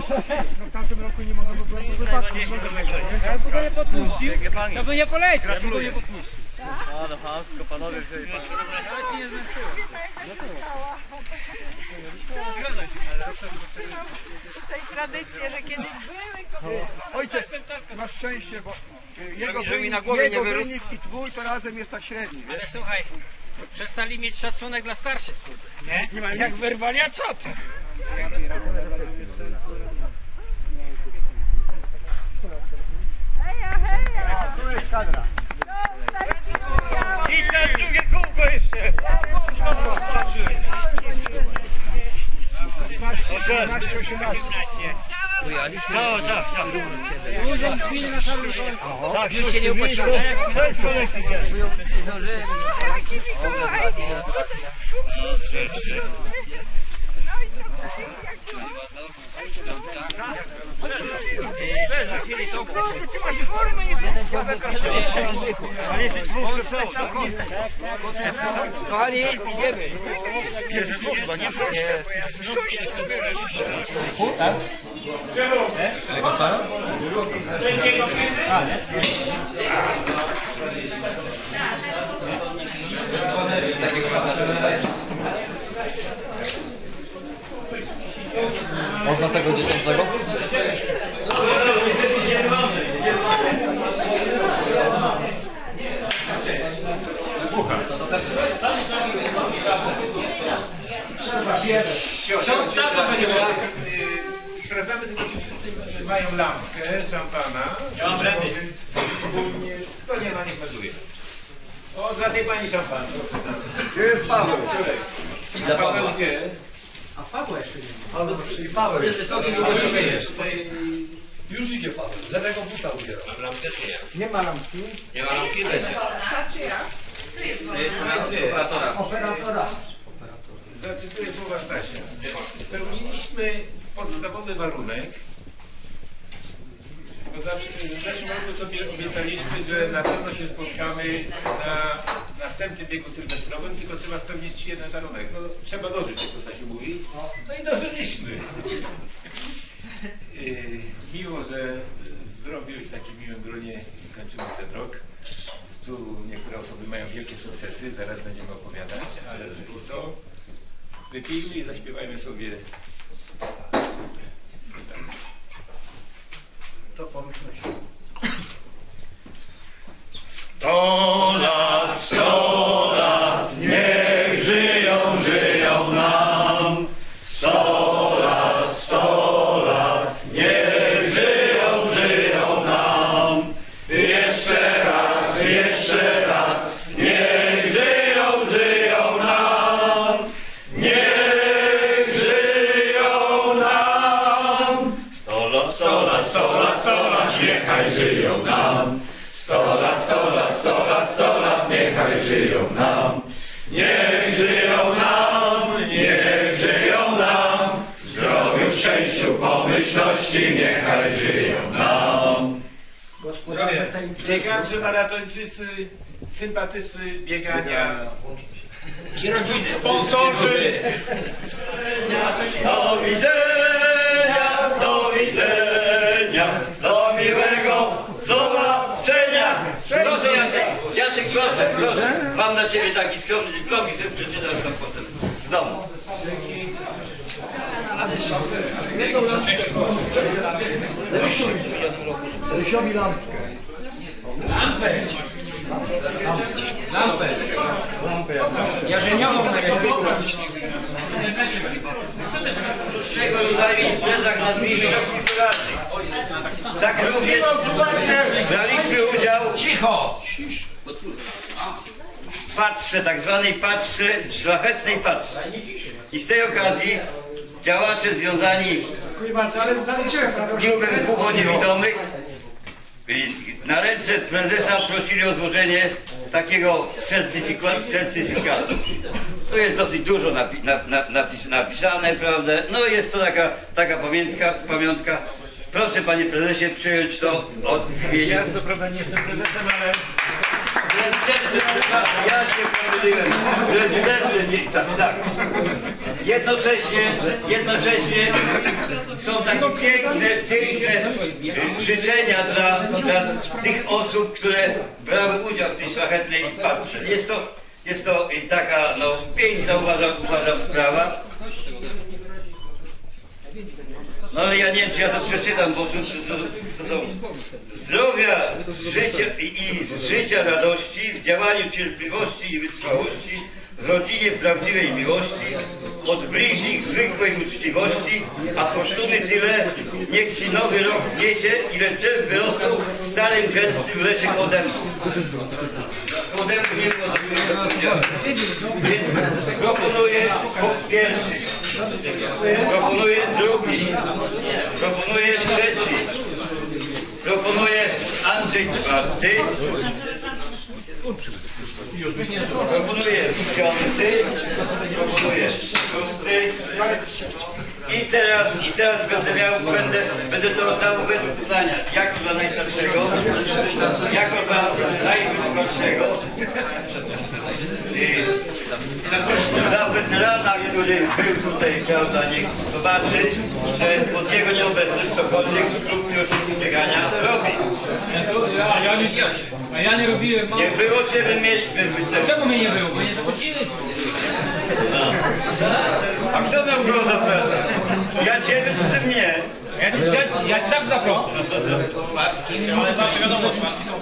w tamtym roku nie mogę w ogóle wypadku. Jakby go nie podpuścił, to by nie poleciał, jakby go nie podpuścił. A no chamsko, panowie wzięli pan. Ale ci nie zmęczyłem. Tej tradycje, że kiedyś były Ojciec, masz szczęście, bo y, jego wynik, na głowie nie jego wyrósł. wynik i twój to razem jest tak średni. Ale słuchaj, przestali mieć szacunek dla starszych, kurde. Nie? Nie ma Jak wyrwali, a co ty? Tu jest kadra. I te drugie kółko jeszcze. 15, 18. No, tak, tak. Tak. Jaki Mikołaj! Ale jeszcze dwóch to są. Kochani, idziemy. Można tego dziecięcego? Ksiądz tata będzie miał. Sprawdzamy tylko, czy wszyscy mają lampkę szampana. Ja mam brandy. Kto nie ma, niech melduje. O, dla tej pani szampan. Gdzie jest Paweł? Paweł gdzie? Już idzie Paweł, lewego buta ubiera. Nie ma lampki będzie. Operatora. Operatora. Zacytuję słowa Stasia. Spełniliśmy podstawowy warunek. Bo zawsze, w zeszłym roku sobie obiecaliśmy, że na pewno się spotkamy na następnym biegu sylwestrowym, tylko trzeba spełnić jeden warunek. No, trzeba dożyć, jak to Stasiu mówi. No i dożyliśmy. Yy, Miło, że w zdrowiu i w takim miłym gronie kończymy ten rok. Tu niektóre osoby mają zaraz będziemy opowiadać, ale póki co wypijmy i zaśpiewajmy sobie. To pomyślność. Sto niechaj żyją nam. Sto lat, sto lat, sto lat, sto lat, niechaj żyją nam. Niech żyją nam, niech żyją nam. W zdrowiu, szczęściu, pomyślności, niechaj żyją nam. Gospodarze Biegacze, maratończycy, sympatycy biegania i rodziny. Sponsorzy! Do widzenia, do widzenia, do miłego zobaczenia. Proszę Jacek, Jacek proszę, proszę. Mam dla Ciebie taki skromny dyplom i sobie przeczytasz tam potem w domu. Rysiowi lampkę. Lampę. Lampę. Jarzeniową na Czego tutaj w imprezach nazwijmy to popularnych. Tak również braliśmy udział Cicho! Paczce, tak zwanej paczce, szlachetnej paczce. I z tej okazji działacze związani z klubem Pucho Niewidomych na ręce prezesa prosili o złożenie takiego certyfikatu. To jest dosyć dużo napi na, na, napis napisane, prawda? No jest to taka, taka pamiątka, pamiątka. Proszę panie prezesie przyjąć to od. Ja co prawda nie jestem prezesem, ale ja się pomyliłem. Prezydentem, nie, tak. Jednocześnie, jednocześnie są takie piękne, piękne y, życzenia dla, dla tych osób, które brały udział w tej szlachetnej patrze. Jest to, jest to taka no, piękna uważam, uważam sprawa. No ale ja nie wiem, czy ja to przeczytam, bo to, to, to są zdrowia życia, i, i z życia radości, w działaniu cierpliwości i wytrwałości, w rodzinie prawdziwej miłości, od bliźnich zwykłej uczciwości, a kosztuny tyle, niech ci nowy rok niesie, ile drzew wyrosną w starym, gęstym lesie odębu. Odębu nie było do powiedziałem. Więc proponuję po pierwszy, proponuję drugi, proponuję trzeci, proponuję Andrzej czwarty, proponuję piąty, proponuję szósty i teraz, i teraz będę miał, będę, będę to dał według uznania, jako dla najstarszego, jako dla najwytrwalszego, y, dla weterana, który był tutaj, prawda, niech zobaczy, że od niego nieobecny cokolwiek klub już biegania robi. A ja nie, a ja nie robiłem. Nie było ciebie mieliśmy być Czemu mnie nie było? Bo nie dochodzili. A kto miał go zapraszać? Ja ciebie, czy ty mnie? Ja, ja, ja cię tak zaproszę. Ale zawsze wiadomo, czwartki są